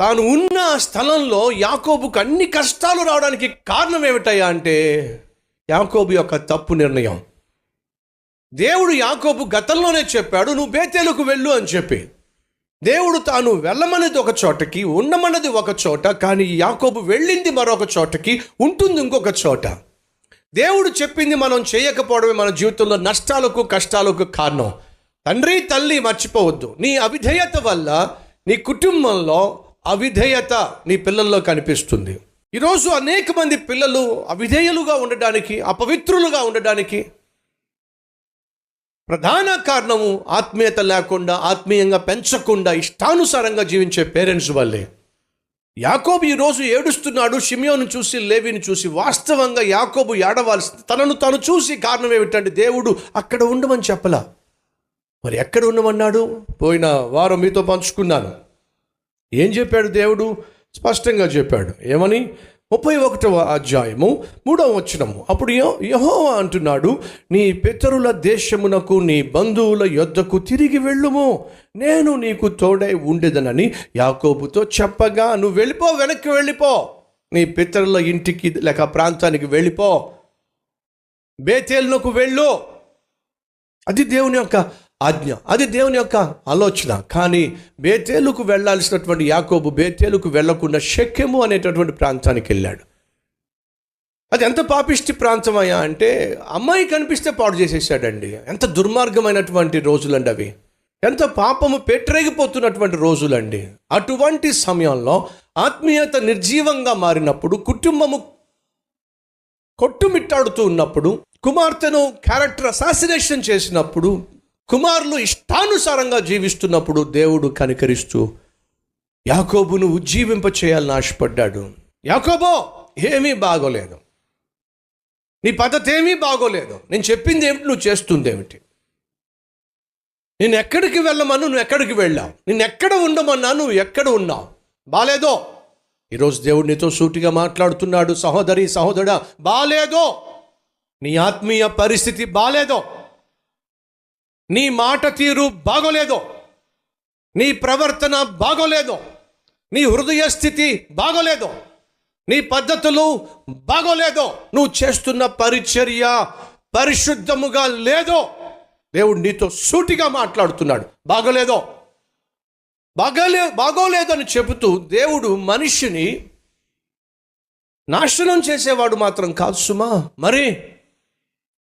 తాను ఉన్న స్థలంలో యాకోబుకు అన్ని కష్టాలు రావడానికి కారణం ఏమిటయ్యా అంటే యాకోబు యొక్క తప్పు నిర్ణయం. దేవుడు యాకోబు గతంలోనే చెప్పాడు నువ్వు బేతేలకు వెళ్ళు అని చెప్పి. దేవుడు తాను వెళ్ళమన్నది ఒక చోటకి ఉండమన్నది ఒక చోట కానీ యాకోబు వెళ్ళింది మరొక చోటకి ఉంటుంది ఇంకొక చోట. దేవుడు చెప్పింది మనం చేయకపోవడమే మన జీవితంలో నష్టాలకు కష్టాలకు కారణం. తండ్రి తల్లి మర్చిపోవద్దు. నీ అవిధేయత వల్ల నీ కుటుంబంలో అవిధేయత నీ పిల్లల్లో కనిపిస్తుంది. ఈరోజు అనేక మంది పిల్లలు అవిధేయులుగా ఉండడానికి అపవిత్రులుగా ఉండడానికి ప్రధాన కారణము ఆత్మీయత లేకుండా ఆత్మీయంగా పెంచకుండా ఇష్టానుసారంగా జీవించే పేరెంట్స్ వల్లే. యాకోబు ఈరోజు ఏడుస్తున్నాడు షిమియోను చూసి లేవిని చూసి వాస్తవంగా యాకోబు ఏడవాల్సి తనను తను చూసి కారణం ఏమిటంటే దేవుడు అక్కడ ఉండమని చెప్పలా. మరి ఎక్కడ ఉండమన్నాడు? పోయిన వారం మీతో పంచుకున్నాను. ఏం చెప్పాడు దేవుడు? స్పష్టంగా చెప్పాడు. ఏమని? ముప్పై ఒకటవ అధ్యాయము మూడవ వచనము. అప్పుడు యహో అంటున్నాడు నీ పితరుల దేశమునకు నీ బంధువుల యొద్దకు తిరిగి వెళ్ళుము. నేను నీకు తోడై ఉండేదనని యాకోబుతో చెప్పగా నువ్వు వెళ్ళిపో వెనక్కి వెళ్ళిపో. నీ పితరుల ఇంటికి లేక ప్రాంతానికి వెళ్ళిపో. బేతేలునకు వెళ్ళు. అది దేవుని యొక్క ఆజ్ఞ. అది దేవుని యొక్క ఆలోచన. కానీ బేతేలుకు వెళ్ళాల్సినటువంటి యాకోబు బేతేలుకు వెళ్ళకుండా శక్యము అనేటటువంటి ప్రాంతానికి వెళ్ళాడు. అది ఎంత పాపిష్టి ప్రాంతం అయ్యా అంటే అమ్మాయి కనిపిస్తే పాడు చేసేసాడండి. ఎంత దుర్మార్గమైనటువంటి రోజులండి అవి. ఎంత పాపము పెట్టరేగిపోతున్నటువంటి రోజులండి. అటువంటి సమయంలో ఆత్మీయత నిర్జీవంగా మారినప్పుడు కుటుంబము కొట్టుమిట్టాడుతూ ఉన్నప్పుడు కుమార్తెను క్యారెక్టర్ అసాసినేషన్ చేసినప్పుడు కుమారులు ఇష్టానుసారంగా జీవిస్తున్నప్పుడు దేవుడు కనికరిస్తూ యాకోబును ఉజ్జీవింప చేయాలని ఆశపడ్డాడు. యాకోబో ఏమీ బాగోలేదు. నీ పద్ధతి ఏమీ బాగోలేదు. నేను చెప్పింది ఏమిటి? నువ్వు చేస్తుంది ఏమిటి? నేను ఎక్కడికి వెళ్ళమను? నువ్వు ఎక్కడికి వెళ్ళావు? నేను ఎక్కడ ఉండమన్నా నువ్వు ఎక్కడ ఉన్నావు? బాలేదో? ఈరోజు దేవుడు నీతో సూటిగా మాట్లాడుతున్నాడు. సహోదరి సహోదరుడా బాలేదో? నీ ఆత్మీయ పరిస్థితి బాలేదో? నీ మాట తీరు బాగోలేదో. నీ ప్రవర్తన బాగోలేదో. నీ హృదయ స్థితి బాగోలేదో. నీ పద్ధతులు బాగోలేదో. నువ్వు చేస్తున్న పరిచర్య పరిశుద్ధముగా లేదో. దేవుడు నీతో సూటిగా మాట్లాడుతున్నాడు. బాగోలేదో. బాగోలే బాగోలేదని చెబుతూ దేవుడు మనిషిని నాశనం చేసేవాడు మాత్రం కాదు సుమా. మరి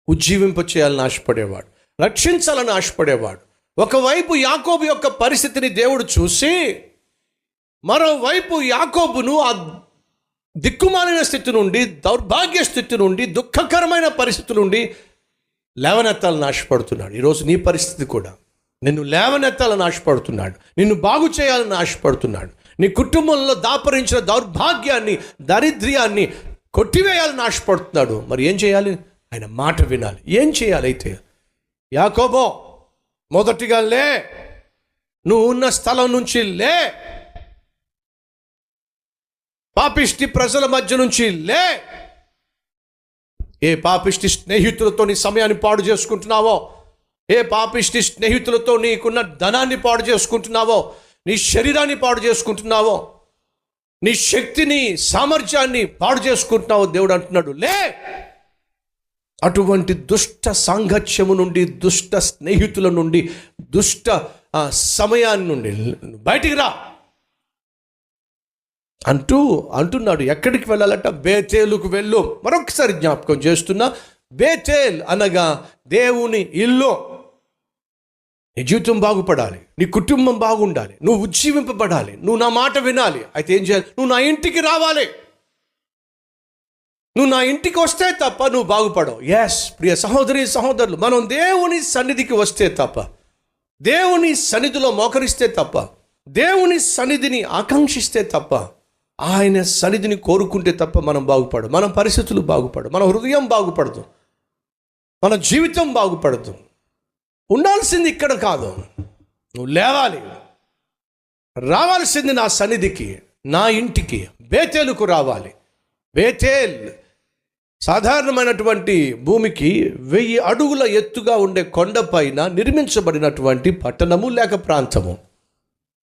ఉజ్జీవింప చేయాలని ఆశపడేవాడు. రక్షించాలని ఆశపడేవాడు. ఒకవైపు యాకోబు యొక్క పరిస్థితిని దేవుడు చూసి మరోవైపు యాకోబును ఆ దిక్కుమాలిన స్థితి నుండి దౌర్భాగ్య స్థితి నుండి దుఃఖకరమైన పరిస్థితి నుండి లేవనెత్తాలని ఆశపడుతున్నాడు. ఈరోజు నీ పరిస్థితి కూడా నిన్ను లేవనెత్తాలని ఆశపడుతున్నాడు. నిన్ను బాగు చేయాలని ఆశపడుతున్నాడు. నీ కుటుంబంలో దాపరించిన దౌర్భాగ్యాన్ని దారిద్ర్యాన్ని కొట్టివేయాలని ఆశపడుతున్నాడు. మరి ఏం చేయాలి? ఆయన మాట వినాలి. ఏం చేయాలి అయితే? యాకోబో మొదటిగా లే. నువ్వు ఉన్న స్థలం నుంచి లే. పాపిష్టి ప్రజల మధ్య నుంచి లే. ఏ పాపిష్టి స్నేహితులతో నీ సమయాన్ని పాడు చేసుకుంటున్నావో? ఏ పాపిష్టి స్నేహితులతో నీకున్న ధనాన్ని పాడు చేసుకుంటున్నావో? నీ శరీరాన్ని పాడు చేసుకుంటున్నావో? నీ శక్తిని సామర్థ్యాన్ని పాడు చేసుకుంటున్నావో దేవుడు అంటున్నాడు. లే. అటువంటి దుష్ట సాంగత్యము నుండి దుష్ట స్నేహితుల నుండి దుష్ట సమయాన్ని నుండి బయటికి రా అంటూ అంటున్నాడు. ఎక్కడికి వెళ్ళాలంట? బేతేలుకు వెళ్ళు. మరొకసారి జ్ఞాపకం చేస్తున్నా బేతేల్ అనగా దేవుని ఇల్లు. నీ జీవితం బాగుపడాలి నీ కుటుంబం బాగుండాలి నువ్వు ఉజ్జీవింపబడాలి నువ్వు నా మాట వినాలి. అయితే ఏం చేయాలి? నువ్వు నా ఇంటికి రావాలి. నువ్వు నా ఇంటికి వస్తే తప్ప నువ్వు బాగుపడవు. ఎస్ ప్రియ సహోదరి సహోదరులు మనం దేవుని సన్నిధికి వస్తే తప్ప దేవుని సన్నిధిలో మోకరిస్తే తప్ప దేవుని సన్నిధిని ఆకాంక్షిస్తే తప్ప ఆయన సన్నిధిని కోరుకుంటే తప్ప మనం బాగుపడు మన పరిస్థితులు బాగుపడు మన హృదయం బాగుపడదు. మన జీవితం బాగుపడదు. ఉండాల్సింది ఇక్కడ కాదు. నువ్వు లేవాలి. రావాల్సింది నా సన్నిధికి నా ఇంటికి. బేతేలుకు రావాలి. బేతేల్ సాధారణమైనటువంటి భూమికి వెయ్యి అడుగుల ఎత్తుగా ఉండే కొండపైన నిర్మించబడినటువంటి పట్టణము లేక ప్రాంతము.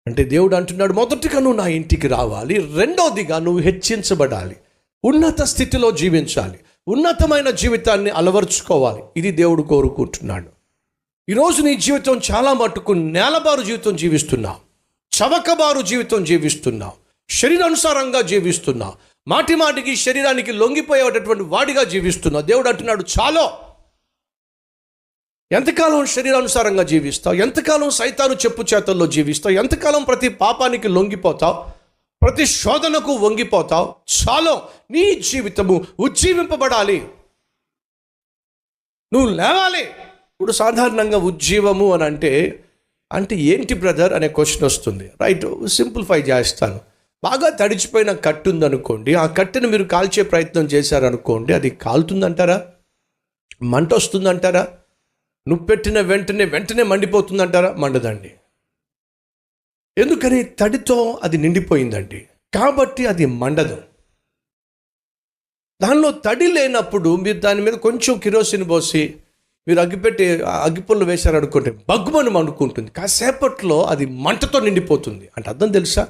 అంటే దేవుడు అంటున్నాడు మొదటిగా నువ్వు నా ఇంటికి రావాలి రెండోదిగా నువ్వు హెచ్చించబడాలి ఉన్నత స్థితిలో జీవించాలి ఉన్నతమైన జీవితాన్ని అలవర్చుకోవాలి. ఇది దేవుడు కోరుకుంటున్నాడు. ఈరోజు నీ జీవితం చాలా మటుకు నేలబారు జీవితం జీవిస్తున్నావు చవకబారు జీవితం జీవిస్తున్నావు శరీరానుసారంగా జీవిస్తున్నావు మాటి మాటికి శరీరానికి లొంగిపోయేటటువంటి వాడిగా జీవిస్తున్నావు దేవుడు అంటున్నాడు చాలో. ఎంతకాలం శరీరానుసారంగా జీవిస్తావు? ఎంతకాలం సైతాను చెప్పు చేతల్లో జీవిస్తావు? ఎంతకాలం ప్రతి పాపానికి లొంగిపోతావు? ప్రతి శోధనకు వంగిపోతావు? చాలో. నీ జీవితము ఉజ్జీవింపబడాలి. నువ్వు లేవాలి. ఇప్పుడు సాధారణంగా ఉజ్జీవము అని అంటే అంటే ఏంటి బ్రదర్ అనే క్వశ్చన్ వస్తుంది. రైట్ సింప్లిఫై చేస్తాను. బాగా తడిచిపోయిన కట్టు ఉందనుకోండి ఆ కట్టెను మీరు కాల్చే ప్రయత్నం చేశారనుకోండి అది కాలుతుందంటారా? మంట వస్తుందంటారా? నువ్వు పెట్టిన వెంటనే వెంటనే మండిపోతుందంటారా? మండదండి. ఎందుకని? తడితో అది నిండిపోయిందండి. కాబట్టి అది మండదు. దానిలో తడి లేనప్పుడు మీరు దాని మీద కొంచెం కిరోసిన్ పోసి మీరు అగ్గిపెట్టి ఆ అగ్గిపుల్లు వేశారనుకుంటే బగ్గుమని మండుకుంటుంది. కాసేపట్లో అది మంటతో నిండిపోతుంది. అంటే అర్థం తెలుసా?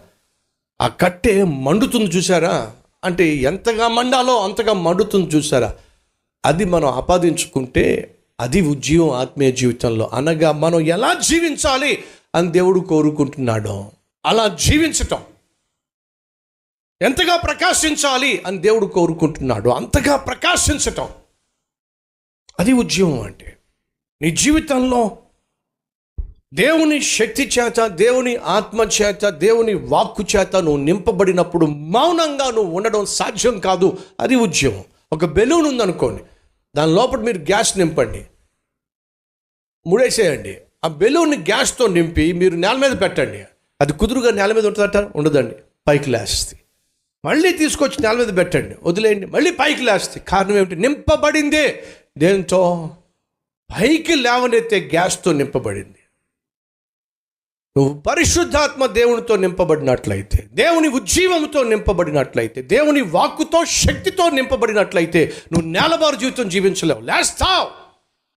ఆ కట్టె మండుతుంది చూసారా అంటే ఎంతగా మండాలో అంతగా మండుతుంది చూసారా అది మనం ఆపాదించుకుంటే అది ఉజ్జీవం ఆత్మీయ జీవితంలో. అనగా మనం ఎలా జీవించాలి అని దేవుడు కోరుకుంటున్నాడు. అలా జీవించటం. ఎంతగా ప్రకాశించాలి అని దేవుడు కోరుకుంటున్నాడు. అంతగా ప్రకాశించటం. అది ఉద్యమం అంటే. నీ జీవితంలో దేవుని శక్తి చేత దేవుని ఆత్మ చేత దేవుని వాక్కు చేత నువ్వు నింపబడినప్పుడు మౌనంగా నువ్వు ఉండడం సాధ్యం కాదు. అది ఉద్యమం. ఒక బెలూన్ ఉందనుకోండి. దాని లోపల మీరు గ్యాస్ నింపండి. ముడేసేయండి. ఆ బెలూన్ని గ్యాస్తో నింపి మీరు నేల మీద పెట్టండి. అది కుదురుగా నేల మీద ఉంటుందట ఉండదండి. పైకి లేస్తుంది. మళ్ళీ తీసుకొచ్చి నేల మీద పెట్టండి. వదిలేయండి. మళ్ళీ పైకి లేస్తుంది. కారణం ఏమిటి? నింపబడిందే. దేంతో? పైకి లేవనైతే గ్యాస్తో నింపబడింది. నువ్వు పరిశుద్ధాత్మ దేవునితో నింపబడినట్లయితే దేవుని ఉజ్జీవంతో నింపబడినట్లయితే దేవుని వాక్కుతో శక్తితో నింపబడినట్లయితే నువ్వు నేలబారు జీవితం జీవించలేవు. లేస్తావు